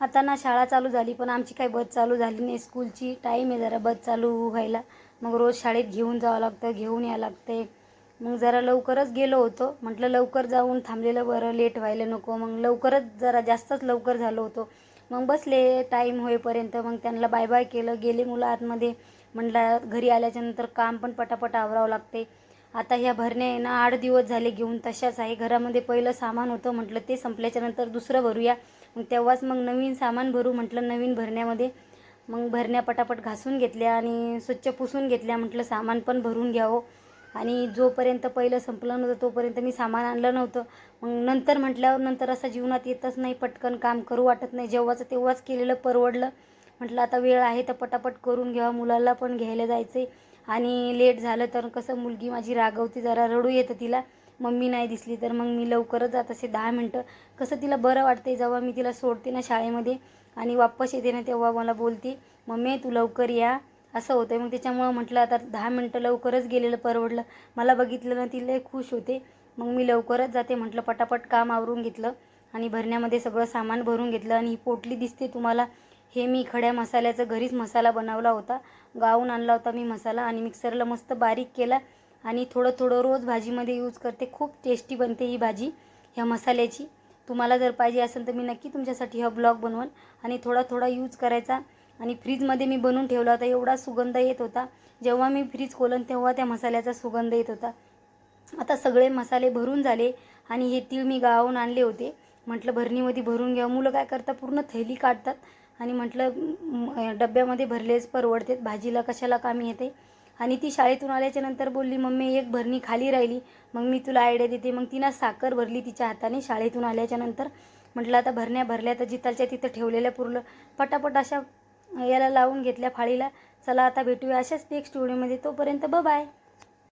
आता ना शाळा चालू झाली पण आमची काही बस चालू झाली नाही. स्कूलची टाईम आहे जरा बस चालू व्हायला. मग रोज शाळेत घेऊन जावं लागतं घेऊन यावं लागते. मग जरा लवकरच गेलो होतो. म्हटलं लवकर जाऊन थांबलेलं बरं लेट व्हायला नको. मग लवकरच जरा जास्तच लवकर झालो होतो. मग बसले टाईम होईपर्यंत मग त्यांना बाय बाय केलं. गेले मुलं आतमध्ये. म्हटलं घरी आल्याच्यानंतर काम पण पटापट आवरावं लागते. आता ह्या भरण्या आहे ना आठ दिवस झाले घेऊन तशाच आहे. घरामध्ये पहिलं सामान होतं म्हटलं ते संपल्याच्यानंतर दुसरं भरूया. मग तेव्हाच मग नवीन सामान भरू म्हटलं नवीन भरण्यामध्ये. मग भरण्या पटापट घासून घेतल्या आणि स्वच्छ पुसून घेतल्या म्हटलं सामान पण भरून घ्यावं. आणि जोपर्यंत पहिलं संपलं नव्हतं तोपर्यंत मी सामान आणलं नव्हतं. मग नंतर म्हटल्यावर नंतर असं जीवनात येतच नाही पटकन काम करू वाटत नाही. जेव्हाचं तेव्हाच केलेलं परवडलं. म्हटलं आता वेळ आहे तर पटापट करून घ्यावा. मुलाला पण घ्यायला जायचं आहे आणि लेट झालं तर कसं मुलगी माझी रागवती जरा रडू येतं तिला. मम्मी नाही दिसली तर मग मी लवकरच जात असे दहा मिनटं. कसं तिला बरं वाटते जेव्हा मी तिला सोडते ना शाळेमध्ये आणि वापस येते ना तेव्हा मला बोलते मम्मी तू लवकर या. असं होतं मग त्याच्यामुळं म्हटलं आता दहा मिनटं लवकरच गेलेलं परवडलं. मला बघितलं ना ती लई खुश होते. मग मी लवकरच जाते म्हटलं पटापट काम आवरून घेतलं आणि भरण्यामध्ये सगळं सामान भरून घेतलं आणि ही पोटली दिसते तुम्हाला. हे मी खड्या मसाल्याचं घरीच मसाला बनवला होता. गावून आणला होता मी मसाला आणि मिक्सरला मस्त बारीक केला आणि थोडं थोडं रोज भाजीमध्ये यूज करते. खूप टेस्टी बनते ही भाजी ह्या मसाल्याची. तुम्हाला जर पाहिजे असेल तर मी नक्की तुमच्यासाठी हा ब्लॉग बनवन आणि थोडा थोडा यूज करायचा. आणि फ्रीजमध्ये मी बनवून ठेवला होता. एवढा सुगंध येत होता. जेव्हा मी फ्रीज खोलन तेव्हा त्या मसाल्याचा सुगंध येत होता. आता सगळे मसाले भरून झाले आणि हे तीळ मी गावून आणले होते. म्हटलं भरणीमध्ये भरून घ्या. मुलं काय करतात? पूर्ण थैली काढतात. आणि म्हटलं डब्यामध्ये भरलेच परवडते भाजीला कशाला कामी येते? आणि ती शाळेतून आल्याच्यानंतर बोलली मम्मी एक भरणी खाली राहिली. मग मी तुला आयडिया देते. मग तिनं साखर भरली तिच्या हाताने शाळेतून आल्याच्यानंतर. म्हटलं आता भरण्या भरल्या तर जिथलच्या तिथं ठेवलेल्या पुरलं. पटापट अशा याला लावून घेतल्या फाळीला. चला आता भेटूया. अशाच नेक्स्ट व्हिडिओमध्ये तोपर्यंत बाय